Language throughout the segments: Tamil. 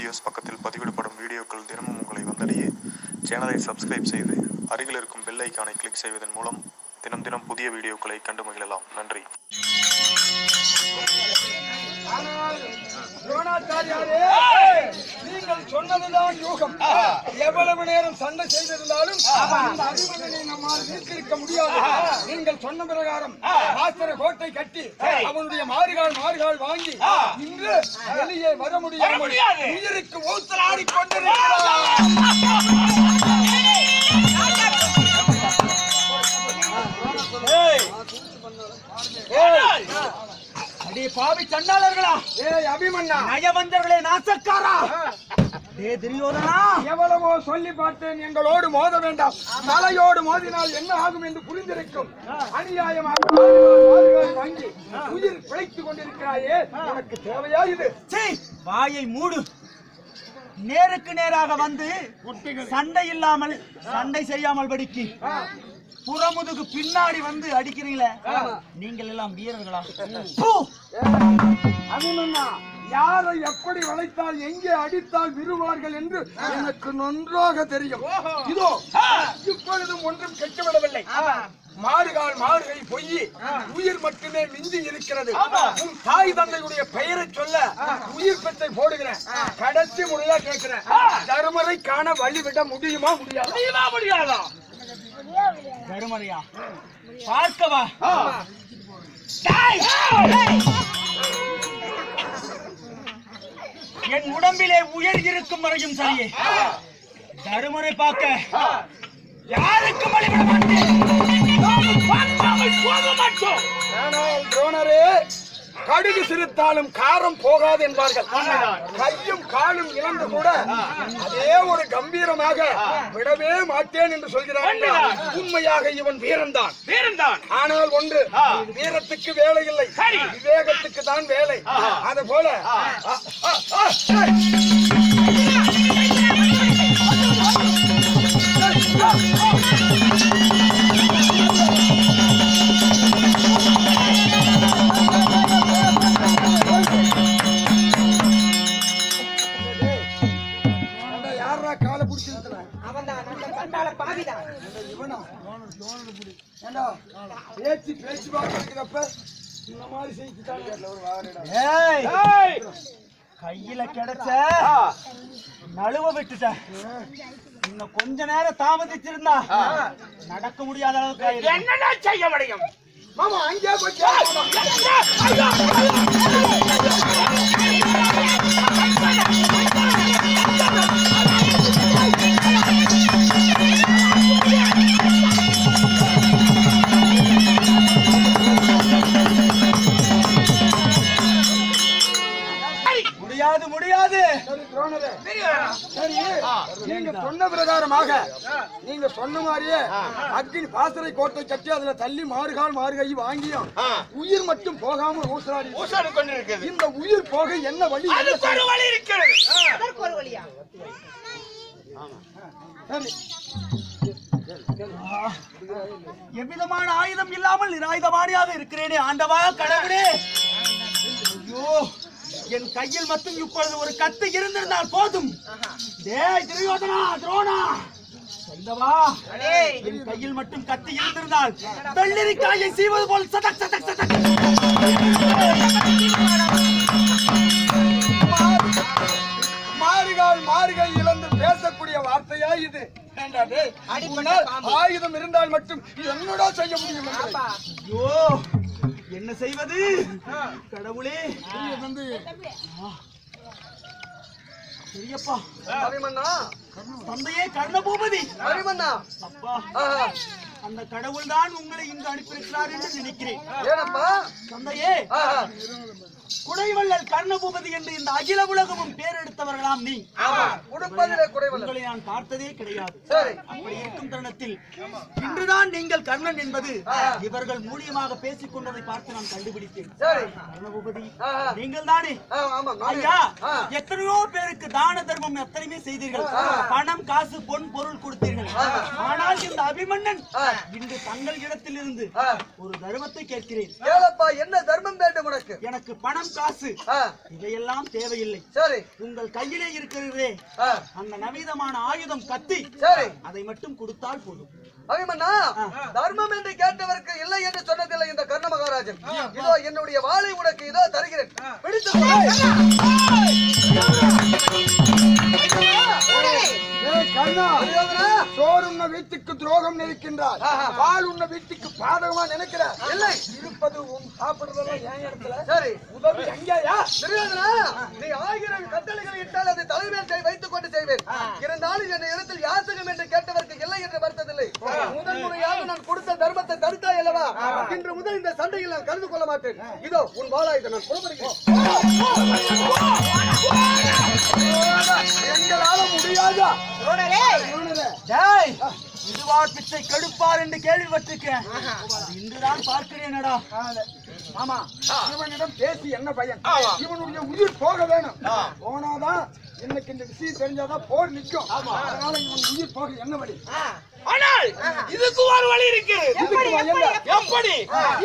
வீடியோஸ் பக்கத்தில் பதிவிடப்படும் வீடியோக்கள் தினமும் உங்களை வந்தடைய. சேனலை சப்ஸ்கிரைப் செய்து அருகில் இருக்கும் பெல் ஐக்கானை கிளிக் செய்வதன் மூலம் தினம் தினம் புதிய வீடியோக்களை கண்டு மகிழலாம். நன்றி. துரோணாச்சாரியாரே நீங்கள் சொன்னதுதான் யூகம். எவ்வளவு நேரம் சண்டை செய்திருந்தாலும் இந்த அபிமன்னனை நம்மால் வீழ்த்திருக்க முடியாது. நீங்கள் சொன்ன பிரகாரம் பாஸ்கர கோட்டை கட்டி அவனுடைய மாறுகால் மாறுகால் வாங்கி இன்று வெளியே வர முடியாமல் உயிருக்கு ஊத்தலாடி கொண்டிருக்கிறார். அடே பாவி சண்டாளர்களா ஏய் அபிமன்னா நயவந்தர்களே நாசக்காரா? டே துரியோதனா. எவ்வளவோ சொல்லி பார்த்தேன் எங்களோடு மோத வேண்டாம். தலையோடு மோதினால் என்ன ஆகும் என்று புரிந்திருக்கும். அநியாயமாக வாங்கி உயிர் பிழைத்துக் கொண்டிருக்கிறாயே. உனக்கு தேவையா இது? சீ வாயை மூடு. நேருக்கு நேராக வந்து சண்டை இல்லாமல் சண்டை செய்யாமல் படிக்கு புறமுதுகு பின்னாடி வந்து அடிக்கிறீங்களே? நீங்கள் எல்லாம் வீரர்களா? யாரை எப்படி வளைத்தால் எங்கே அடித்தால் விருவார்கள் என்று எனக்கு நன்றாக தெரியும். இதோ இப்பொழுதும் ஒன்றும் கெட்டுவிடவில்லை. மாறுகால் மாறுகை பொய். உயிர் மட்டுமே மிஞ்சி இருக்கிறது. உன் தாய் தந்தையுடைய பெயரை சொல்ல உயிர் பெற்றை போடுகிறேன். கடைசி முறையா கேட்கிறேன். தருமரை காண வழிவிட முடியுமா முடியாது? தருமறையா பார்க்கவா? என் உடம்பிலே உயிர் இருக்கும் வரையும் சரியே. தருமரை பார்க்க யாருக்கும் வழிவிட மாட்டேன். போக மாட்டோம். கடுகு சிரித்தாலும் காரம் போகாது என்பார்கள். கையும் காலும் இழந்து கூட அதே ஒரு கம்பீரமாக விடவே மாட்டேன் என்று சொல்கிறார்கள் உண்மையாக இவன் வீரன்தான். வீரன்தான். ஆனால் ஒன்று வீரத்துக்கு வேலை இல்லை விவேகத்துக்கு தான் வேலை. அது போல அ, பேச்சு பேச்சு பார்க்கிறப்ப இந்த மாதிரி செஞ்சுட்டாங்க ஏய்! கையில கிடைச்ச நழுவ விட்டுட்ட. இன்னும் கொஞ்ச நேரம் தாமதிச்சிருந்தா நடக்க முடியாத அளவுக்கு. என்னடா செய்ய முடியும்? மாமா அங்கே போய் நீங்க சொன்ன மாதிரியே அக்னி பாசறை கோட்டை கட்டி அதுல தள்ளி மாறுகால் மாறுகை வாங்கியும் உயிர் மட்டும் போகாம ஊசலாடி இந்த உயிர் போக என்ன வழி? செய்ய? சரி எவ்விதமான ஆயுதம் இல்லாமல் நிராயுதபாணியாக இருக்கிறேனே ஆண்டவா கடவுளே. ஐயோ என் கையில் மட்டும் இப்பொழுது ஒரு கத்து இருந்திருந்தால் போதும். டேய் துரியோதனா துரோணா. என் கையில் மட்டும் கத்தி இருந்திருந்தால் வெள்ளரிக்காயை சீவது போல் சதக் சதக் சதக். மாறுகால் மாறுகை இழந்து பேசக்கூடிய வார்த்தையா இது? ஆயுதம் இருந்தால் மட்டும் என்னடா செய்ய முடியும்? ஐயோ என்ன செய்வது? கடவுளே. வந்து பெரியப்பா. தந்தையே கர்ணபூபதி. அப்பா. அந்த கடவுள் தான் உங்களை இங்கு அனுப்பியிருக்கிறார் என்று நினைக்கிறேன். தந்தையே. குடைவள்ளல் கர்ணபூபதி என்று இந்த அகில உலகமும் பேரெடுத்தவர்களாம் நீ. உங்களை நான் பார்த்ததே கிடையாது. அப்படி இருக்கும் தருணத்தில் இன்றுதான் நீங்கள் கர்ணன் என்பது இவர்கள் மூலியமாக பேசிக் கொண்டதை பார்த்து நான் கண்டுபிடித்தேன். கர்ணபூபதி. நீங்கள் தானே. ஐயா. எத்தனையோ பேருக்கு தான தர்மம் எத்தனையுமே செய்தீர்கள். பணம் காசு பொன் பொருள் கொடுத்தீர்கள். ஆனால் இந்த அபிமன்னன் இன்று தங்கள் இடத்திலிருந்து. ஒரு தர்மத்தை கேட்கிறேன். ஏலப்பா என்ன தர்மம் வேண்டும் உனக்கு? எனக்கு பணம் காசு ஆ, இவையெல்லாம் தேவையில்லை. சரி. உங்கள் கையிலே இருக்கிறதே. அந்த நவீனமான ஆயுதம் கத்தி. சரி. அதை மட்டும் கொடுத்தால் போதும். அபிமன்னா தர்மம் என்று கேட்டவருக்கு இல்லை என்று சொன்னதில்லை இந்த கர்ண மகாராஜன். இதோ என்னுடைய வாளை உனக்கு இதோ தருகிறேன். பிடித்து கண்ணா சோறு உண்ண வீட்டுக்கு துரோகம் நினைக்கின்றார் பால் உண்ண வீட்டுக்கு பாதகமா நினைக்கிறார் இல்லை. இருப்பது உன் சாப்பிடுறதெல்லாம் என் இடத்துல சரி. உதவி எங்கேயா துரியோதனா நீ ஆயிரம் கட்டளைகளை இட்டால் அதை தலைமையில் வைத்துக் கொண்டு செய்வேன். இருந்தாலும் என் இடத்தில் யாசகம் என்று கேட்டவருக்கு இல்லை என்று வருத்ததில்லை. முதல் முறையாக நான் கொடுத்த தர்மத்தை தடுத்தாய் அல்லவா? இன்று முதல் இந்த சண்டையில் நான் கலந்து கொள்ள மாட்டேன். இதோ உன் வாளாயுதம் நான் புறப்படுகிறேன். எங்களால முடியாதா டேய் இதுவார் பிச்சை கெடுப்பார் என்று கேள்விப்பட்டிருக்கேன். இன்றுதான் பார்க்கிறேனடா. ஆமா இவனிடம் பேசி என்ன பயன்? இவனுடைய உயிர் போக வேணும். போனாதான் இன்னைக்கு இந்த விஷயம் தெரிஞ்சாதான் போர் நிக்கும் அதனால இவன் உயிர் போக என்ன வழி? ஆனால் இதுக்கு ஒரு வழி இருக்கிறது எப்படி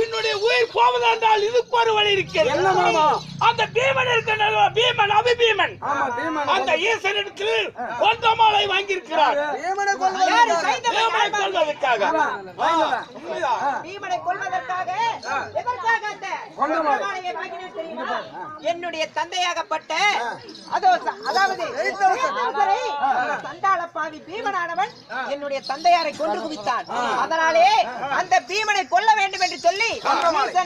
என்னுடைய உயிர் போவதென்றால் இதுக்கு ஒரு வழி இருக்கிறது என்ன மாமா? அந்த பீமன் இருக்கின்ற பீமன் அபிபீமன். ஆமா பீமன். அந்த ஈசனிடத்தில் வாங்கியிருக்கிறார். ஏமனை கொள்வதற்காக? பீமனை கொள்வதற்காக? பீமனை. எதற்காக அந்த தெரியுமா? என்னுடைய தந்தையாகப்பட்ட அதோ அதாவது சண்டாள பாவி பீமனானவன் என்னுடைய தந்தையாரை கொன்று குவித்தான். அதனாலே அந்த பீமனை கொல்ல வேண்டும் என்று சொல்லி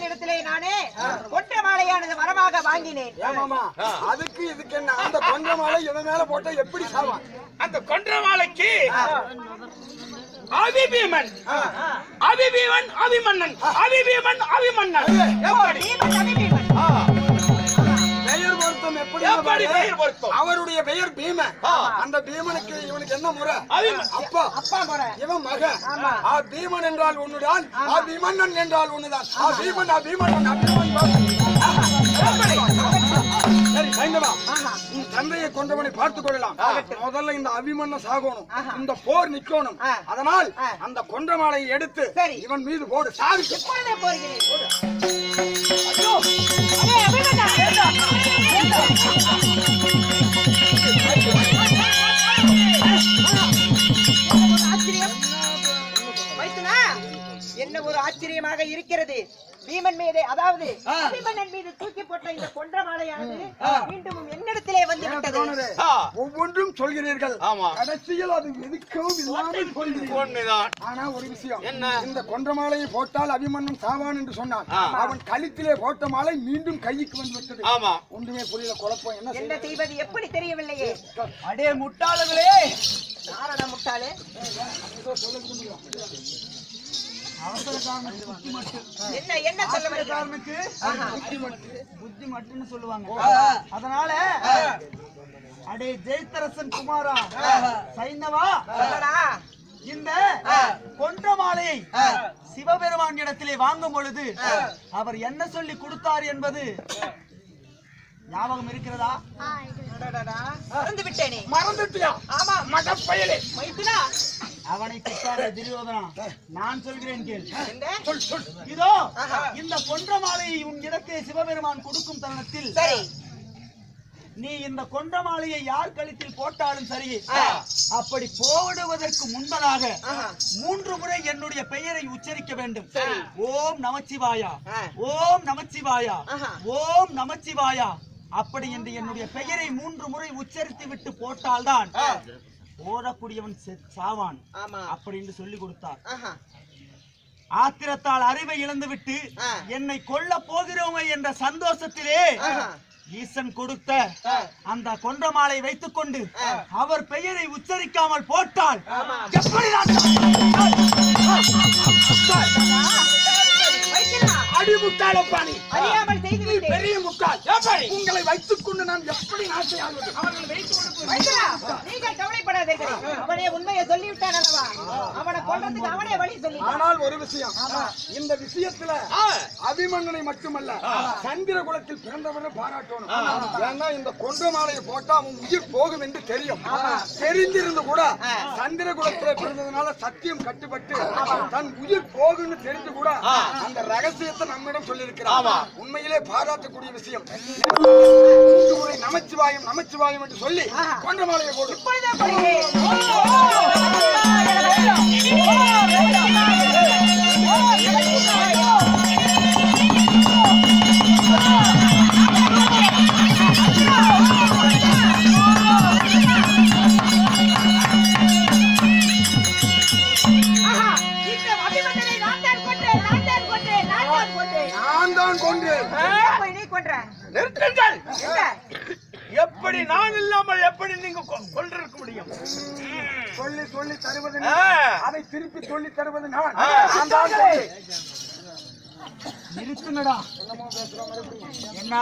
இடத்திலே நானே கொன்ற மாலையானது வரமாக வாங்கினேன். அதுக்கு இதுக்கு என்ன? அந்த கொஞ்ச மாலை இவன் மேல போட்டா எப்படி சாவான்? அந்த கொன்றமாலைக்கு அபிபீமன். அபிபீமன் அபிமன்னன். அபிபீமன் அபிமன்னன். பீமன் பெயர் பொருத்தம் எப்படி எப்படி பெயர் பொருத்தம்? அவருடைய பெயர் பீமன். அந்த பீமனுக்கு இவனுக்கு என்ன முறை. அப்பா. அப்பா முறை. இவன் மகன். ஆ பீமன் என்றால் ஒண்ணுதான் ஆ பீமன்னன் என்றால் ஒண்ணுதான் ஆ பீமன் ஆ பீமன்னன் ஆ பீமன் உன் தந்தையை கொண்டவனை பார்த்துக் கொள்ளலாம் முதல்ல இந்த அபிமன்ன சாகணும் இந்த போர் நிக்கணும் அதனால் அந்த கொன்ற மாலையை எடுத்து. இவன் மீது போடு சாவி என்ன ஒரு ஆச்சரியமாக இருக்கிறது பீமன் மீது அதாவது அபிமன்னன் மீது தூக்கி போட்ட இந்த கொன்ற மாலையானது மீண்டும் என்னிடத்திலே வந்து விட்டது. ஒவ்வொன்றும் சொல்கிறீர்கள். ஆமா. கடைசியில் அது எதுக்கவும் இல்லாமல் ஒண்ணுதான் ஆனா ஒரு விஷயம். என்ன? இந்த கொன்ற மாலையை போட்டால் அபிமன்னன் சாவான் என்று சொன்னான். அவன் கழுத்திலே போட்ட மாலை மீண்டும் கைக்கு வந்து விட்டது. ஆமா. ஒன்றுமே புரியல குழப்பம். என்ன என்ன செய்வது? எப்படி தெரியவில்லையே. அடே முட்டாளர்களே நாரடா முட்டாளே. புத்தி மட்டும் என்ன என்ன சொல்ல புத்தி மட்டும் புத்தி மட்டும்னு சொல்லுவாங்க. அதனால அடே ஜெயத்தரசன் குமாரா சைந்தவா இந்த கொன்ற மாலையை சிவபெருமான் இடத்திலே வாங்கும் பொழுது அவர் என்ன சொல்லி கொடுத்தார் என்பது ஞாபகம் இருக்கிறதா? மறந்து விட்டேனே. மறந்துட்டியா? ஆமா. மடப்பயலே மைத்துனா? அவனை குத்தாத துரியோதனா நான் சொல்கிறேன் கேள். இதோ இந்த கொன்ற மாலையை உன் இடத்திலே சிவபெருமான் கொடுக்கும் தருணத்தில் சரி. நீ இந்த கொன்ற மாலையை யார் கழுத்தில் போட்டாலும் சரி அப்படி போடுவதற்கு முன்பதாக மூன்று முறை என்னுடைய பெயரை உச்சரிக்க வேண்டும். ஓம் நமச்சிவாயா. ஓம் நமச்சிவாயா. ஓம் நமச்சிவாயா. அப்படி என்று என்னுடைய பெயரை மூன்று முறை உச்சரித்து விட்டு போட்டால்தான் போடக்கூடியவன் செ- சாவான். அப்படி என்று சொல்லி கொடுத்தார். ஆத்திரத்தால் அறிவை இழந்துவிட்டு. என்னை கொல்ல போகிறோமே என்ற சந்தோஷத்திலே. ஈசன் கொடுத்த அந்த கொன்ற மாலை வைத்துக் கொண்டு அவர் பெயரை உச்சரிக்காமல் போட்டால் எப்படி நான் மைத்துனா, அடி முட்டாளப்பாணி அறியாமல் பெரிய முட்டாள் எப்படி உங்களை வைத்துக் கொண்டு நான் எப்படி நாட்டை ஆள்வது மைத்துனா, நீங்கள் கவலைப்படாதீர்கள். அவனே உண்மையை சொல்லிவிட்டான் அல்லவா? அவனை கொல்றதுக்கு அவனே வழி சொல்லி ஆனால் ஒரு விஷயம். இந்த விஷயத்துல அபிமன்னனை மட்டுமல்ல சந்திர குலத்தில் பிறந்தவரை பாராட்டணும். ஏன்னா இந்த கொன்ற மாலையை போட்டா அவன் உயிர் போகும் என்று தெரியும். தெரிந்திருந்து கூட சந்திர குலத்துல பிறந்ததுனால சத்தியம் கட்டுப்பட்டு தன் உயிர் போகும்னு தெரிந்து கூட அந்த ரகசியத்தை நம்மிடம் சொல்லியிருக்கிறார். உண்மையிலே பாராட்டக்கூடிய விஷயம் முறை நமச்சிவாயம் நமச்சிவாயம் என்று சொல்லி கொன்ற மாலையை போடு இப்பொழுதே போடுகிறேன். ஆஹா, இந்த அபிமன்யனை நான் தான் கொன்றேன், நிறுத்துங்கள். எங்க? எப்படி நான் இல்லாமல் எப்படி நீங்க கொண்டிருக்க முடியும்? சொல்லி சொல்லி தருவது. அதை திருப்பி சொல்லி தருவது நான். நிறுத்துங்கடா. என்ன?